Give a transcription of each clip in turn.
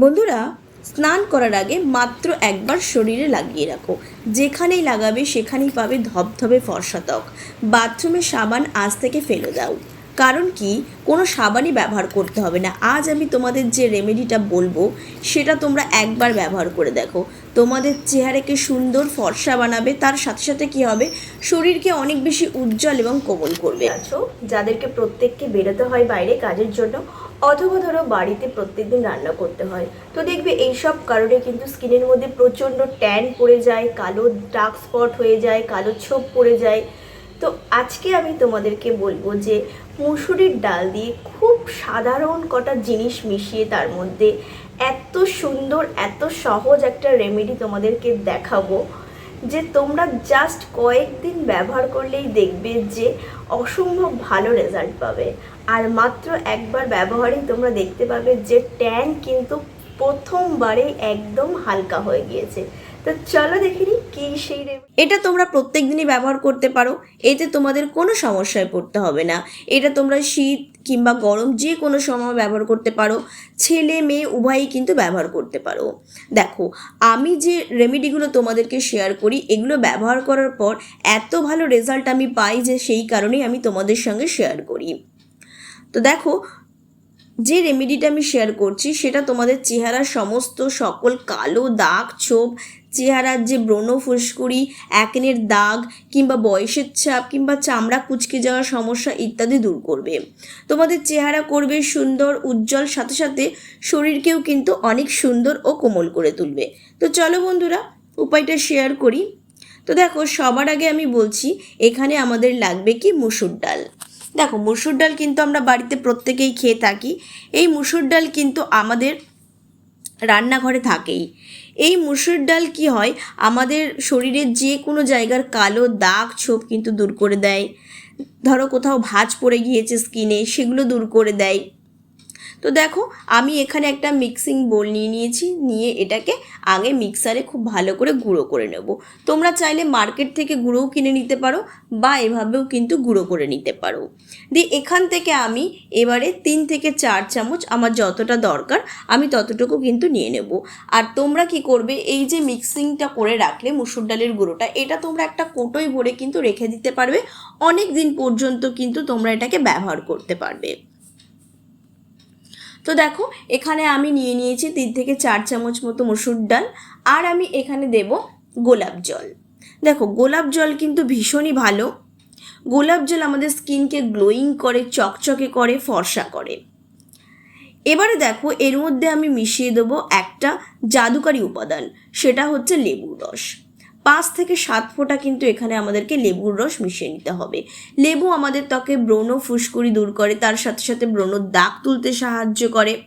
বন্ধুরা, স্নান করার আগে মাত্র একবার শরীরে লাগিয়ে রাখো। যেখানেই লাগাবে সেখানেই পাবে ধবধবে ফর্সা বাথরুমে সাবান আজ থেকে ফেলে দাও। কারণ কি? কোনো সাবানই ব্যবহার করতে হবে না। আজ আমি তোমাদের যে রেমেডিটা বলব, সেটা তোমরা একবার ব্যবহার করে দেখো। তোমাদের চেহারাকে সুন্দর ফর্সা বানাবে, তার সাথে সাথে কি হবে? শরীরকে অনেক বেশি উজ্জ্বল এবং কোমল করবে। আছো যাদেরকে প্রত্যেককে বেরোতে হয় বাইরে কাজের জন্য, অথবা ধরো বাড়িতে প্রত্যেকদিন রান্না করতে হয়, তো দেখবে এইসব কারণে কিন্তু স্কিনের মধ্যে প্রচণ্ড ট্যান পড়ে যায়, কালো ডার্ক স্পট হয়ে যায়, কালো ছোপ পড়ে যায়। তো আজকে আমি তোমাদেরকে বলব যে মুসুরির ডাল দিয়ে খুব সাধারণ কটা জিনিস মিশিয়ে তার মধ্যে এত সুন্দর, এত সহজ একটা রেমেডি তোমাদেরকে দেখাবো, যে তোমরা জাস্ট কয়েকদিন ব্যবহার করলেই দেখবে যে অসম্ভব ভালো রেজাল্ট পাবে। আর মাত্র একবার ব্যবহারেই তোমরা দেখতে পাবে যে ট্যান কিন্তু প্রথমবারেই একদম হালকা হয়ে গিয়েছে। তো চলো দেখে নিই কি সেই এটা তোমরা প্রত্যেক দিনই ব্যবহার করতে পারো। এতে তোমাদের কোনো সমস্যায় পড়তে হবে না। এটা তোমরা শীত কিংবা গরম যে কোনো সময় ব্যবহার করতে পারো। ছেলে, মেয়ে উভয়ই কিন্তু ব্যবহার করতে পারো। দেখো, আমি যে রেমেডিগুলো তোমাদেরকে শেয়ার করি, এগুলো ব্যবহার করার পর এত ভালো রেজাল্ট আমি পাই যে সেই কারণেই আমি তোমাদের সঙ্গে শেয়ার করি। তো দেখো যে রেমেডিটা আমি শেয়ার করছি, সেটা তোমাদের চেহারার সমস্ত সকল কালো দাগ, ছোপ, চেহারার যে ব্রণ ফুসকুড়ি একনের দাগ, কিংবা বয়সের ছাপ, কিংবা চামড়া কুচকে যাওয়ার সমস্যা ইত্যাদি দূর করবে। তোমাদের চেহারা করবে সুন্দর, উজ্জ্বল, সাথে সাথে শরীরকেও কিন্তু অনেক সুন্দর ও কোমল করে তুলবে। তো চলো বন্ধুরা, উপায়টা শেয়ার করি। তো দেখো, সবার আগে আমি বলছি, এখানে আমাদের লাগবে কি মুসুর ডাল। দেখো, মুসুর ডাল কিন্তু আমরা বাড়িতে প্রত্যেকেই খেয়ে থাকি। এই মুসুর ডাল কিন্তু আমাদের রান্নাঘরে থাকেই। এই মুসুর ডাল কি হয়? আমাদের শরীরের যে কোনো জায়গার কালো দাগ ছোপ কিন্তু দূর করে দেয়। ধরো কোথাও ভাঁজ পড়ে গিয়েছে স্কিনে, সেগুলো দূর করে দেয়। তো দেখো, আমি এখানে একটা মিক্সিং বোল নিয়ে নিয়েছি, নিয়ে এটাকে আগে মিক্সারে খুব ভালো করে গুঁড়ো করে নেব। তোমরা চাইলে মার্কেট থেকে গুঁড়োও কিনে নিতে পারো, বা এভাবেও কিন্তু গুঁড়ো করে নিতে পারো। দিয়ে এখান থেকে আমি এবারে তিন থেকে চার চামচ আমার যতটা দরকার, আমি ততটুকু কিন্তু নিয়ে নেব। আর তোমরা কি করবে, এই যে মিক্সিংটা করে রাখলে মুসুর ডালের গুঁড়োটা, এটা তোমরা একটা কোটোয় ভরে কিন্তু রেখে দিতে পারবে, অনেক দিন পর্যন্ত কিন্তু তোমরা এটাকে ব্যবহার করতে পারবে। তো দেখো, এখানে আমি নিয়ে নিয়েছি তিন থেকে চার চামচ মতো মসুর ডাল, আর আমি এখানে দেব গোলাপ জল। দেখো, গোলাপ জল কিন্তু ভীষণই ভালো। গোলাপ জল আমাদের স্কিনকে গ্লোয়িং করে, চকচকে করে, ফর্সা করে। এবারে দেখো, এর মধ্যে আমি মিশিয়ে দেবো একটা জাদুকারী উপাদান, সেটা হচ্ছে লেবুর রস। পাঁচ থেকে সাত ফোঁটা কিন্তু এখানে আমাদেরকে লেবুর রস মিশিয়ে নিতে হবে। লেবু আমাদের ত্বকে ব্রণ ফুসকুড়ি দূর করে, তার সাথে সাথে ব্রণর দাগ তুলতে সাহায্য করে।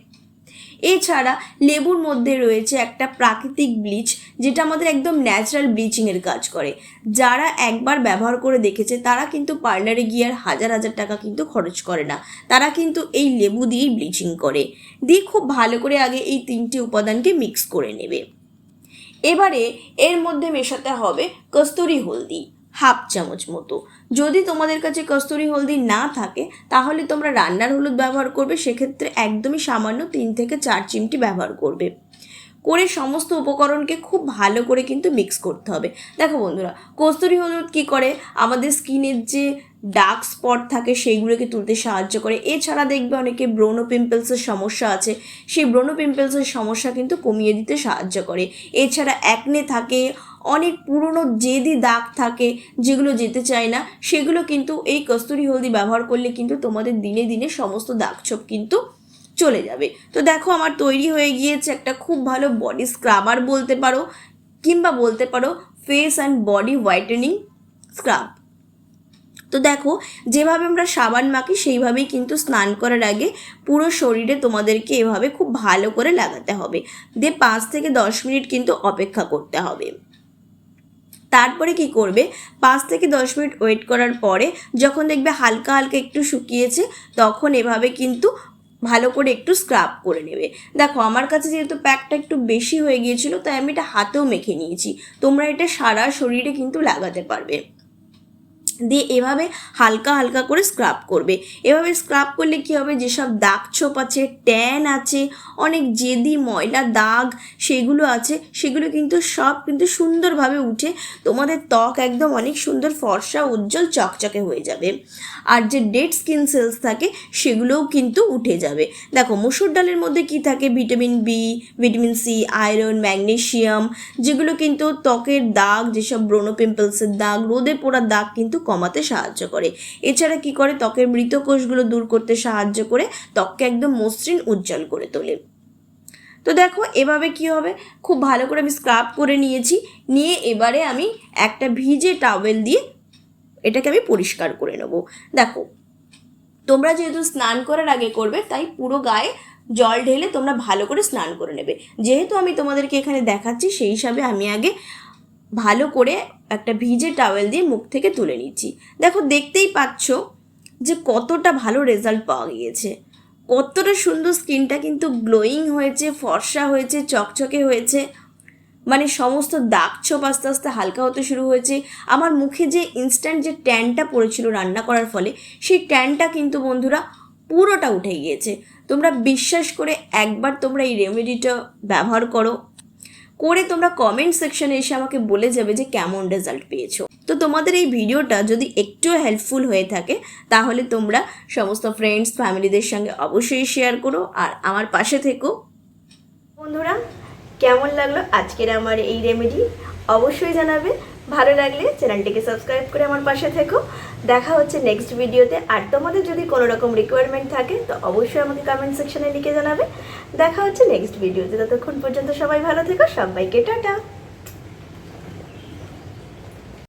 এছাড়া লেবুর মধ্যে রয়েছে একটা প্রাকৃতিক ব্লিচ, যেটা আমাদের একদম ন্যাচারাল ব্লিচিংয়ের কাজ করে। যারা একবার ব্যবহার করে দেখেছে, তারা কিন্তু পার্লারে গিয়ে আর হাজার হাজার টাকা কিন্তু খরচ করে না। তারা কিন্তু এই লেবু দিয়েই ব্লিচিং করে। দিয়ে খুব ভালো করে আগে এই তিনটে উপাদানকে মিক্স করে নেবে। এবারে এর মধ্যে মেশাতে হবে কস্তুরি হলদি, হাফ চামচ মতো। যদি তোমাদের কাছে কস্তুরি হলদি না থাকে, তাহলে তোমরা রান্নার হলুদ ব্যবহার করবে, সেক্ষেত্রে একদমই সামান্য তিন থেকে চার চিমটি ব্যবহার করবে। করে সমস্ত উপকরণকে খুব ভালো করে কিন্তু মিক্স করতে হবে। দেখো বন্ধুরা, কস্তুরি হলুদ কী করে? আমাদের স্কিনের যে ডার্ক স্পট থাকে সেইগুলোকে তুলতে সাহায্য করে। এছাড়া দেখবে অনেকে ব্রোনো পিম্পলসের সমস্যা আছে। সেই ব্রোনো পিম্পলসের সমস্যা কিন্তু কমিয়ে দিতে সাহায্য করে। এছাড়া অ্যাকনে থাকে, অনেক পুরনো জেদি দাগ থাকে যেগুলো যেতে চায় না, সেগুলো কিন্তু এই কস্তুরি হলদি ব্যবহার করলে কিন্তু তোমাদের দিনে দিনে সমস্ত দাগ ছোপ কিন্তু চলে যাবে। তো দেখো আমার তৈরি হয়ে গিয়েছে একটা খুব ভালো বডি স্ক্রাবার বলতে পারো, কিংবা বলতে পারো face and body whitening scrub তো দেখো, যেভাবে আমরা সাবান মাখি, সেইভাবেই কিন্তু স্নান করার আগে পুরো শরীরে তোমাদেরকে এভাবে খুব ভালো করে লাগাতে হবে। দিয়ে পাঁচ থেকে দশ মিনিট কিন্তু অপেক্ষা করতে হবে। তারপরে কি করবে? পাঁচ থেকে দশ মিনিট ওয়েট করার পরে যখন দেখবে হালকা হালকা একটু শুকিয়েছে, তখন এভাবে কিন্তু ভালো করে একটু স্ক্রাব করে নেবে। দেখো, আমার কাছে যেহেতু প্যাকটা একটু বেশি হয়ে গিয়েছিল, তাই আমি এটা হাতেও মেখে নিয়েছি। তোমরা এটা সারা শরীরে কিন্তু লাগাতে পারবে। দিয়ে এভাবে হালকা হালকা করে স্ক্রাব করবে। এভাবে স্ক্রাব করলে কি হবে? যেসব দাগ ছোপ আছে, ট্যান আছে, অনেক জেদি ময়লা দাগ সেগুলো আছে, সেগুলো কিন্তু সব কিন্তু সুন্দরভাবে উঠে তোমাদের ত্বক একদম অনেক সুন্দর ফর্সা, উজ্জ্বল, চকচকে হয়ে যাবে। আর যে ডেড স্কিন সেলস থাকে, সেগুলোও কিন্তু উঠে যাবে। দেখো, মসুর ডালের মধ্যে কি থাকে? Vitamin B vitamin C iron magnesium যেগুলো কিন্তু ত্বকের দাগ, যেসব ব্রণ পিম্পলসের দাগ, রোদে পোড়া দাগ কিন্তু কমাতে সাহায্য করে। এছাড়া কি করে? ত্বকের মৃত কোষগুলো দূর করতে সাহায্য করে, ত্বককে একদম মসৃণ উজ্জ্বল করে তোলে। তো দেখো, এভাবে কি হবে? খুব ভালো করে আমি স্ক্রাব করে নিয়েছি। নিয়ে এবারে আমি একটা ভিজে টাওয়েল দিয়ে এটাকে আমি পরিষ্কার করে নেব। দেখো, তোমরা যেহেতু স্নান করার আগে করবে, তাই পুরো গায়ে জল ঢেলে তোমরা ভালো করে স্নান করে নেবে। যেহেতু আমি তোমাদেরকে এখানে দেখাচ্ছি, সেই হিসাবে আমি আগে ভালো করে একটা ভিজে টাওয়েল দিয়ে মুখ থেকে তুলে নিচ্ছি। দেখো, দেখতেই পাচ্ছ যে কতটা ভালো রেজাল্ট পাওয়া গিয়েছে। কতটা সুন্দর স্কিনটা কিন্তু গ্লোয়িং হয়েছে, ফর্সা হয়েছে, চকচকে হয়েছে। মানে সমস্ত দাগ ছোপ আস্তে আস্তে হালকা হতে শুরু হয়েছে। আমার মুখে যে ইনস্ট্যান্ট যে ট্যানটা পড়েছিল রান্না করার ফলে, সেই ট্যানটা কিন্তু বন্ধুরা পুরোটা উঠে গিয়েছে। তোমরা বিশ্বাস করে একবার তোমরা এই রেমেডিটা ব্যবহার করো। করে তোমরা কমেন্ট সেকশনে এসে আমাকে বলে যাবে যে কেমন রেজাল্ট পেয়েছ। তো তোমাদের এই ভিডিওটা যদি একটু হেল্পফুল হয়ে থাকে, তাহলে তোমরা সমস্ত ফ্রেন্ডস ফ্যামিলিদের সঙ্গে অবশ্যই শেয়ার করো আর আমার পাশে থেকো। বন্ধুরা, কেমন লাগল আজকের আমার এই রেমেডি অবশ্যই জানাবে। ভালো লাগলে চ্যানেলটিকে সাবস্ক্রাইব করে আমার পাশে থেকো। দেখা হচ্ছে নেক্সট ভিডিওতে আর তোমাদের যদি কোনো রকম রিকোয়ারমেন্ট থাকে, তো অবশ্যই আমাকে কমেন্ট সেকশনে লিখে জানাবে। দেখা হচ্ছে নেক্সট ভিডিওতে ততক্ষণ পর্যন্ত সবাই ভালো থেকো, সবাইকে টাটা।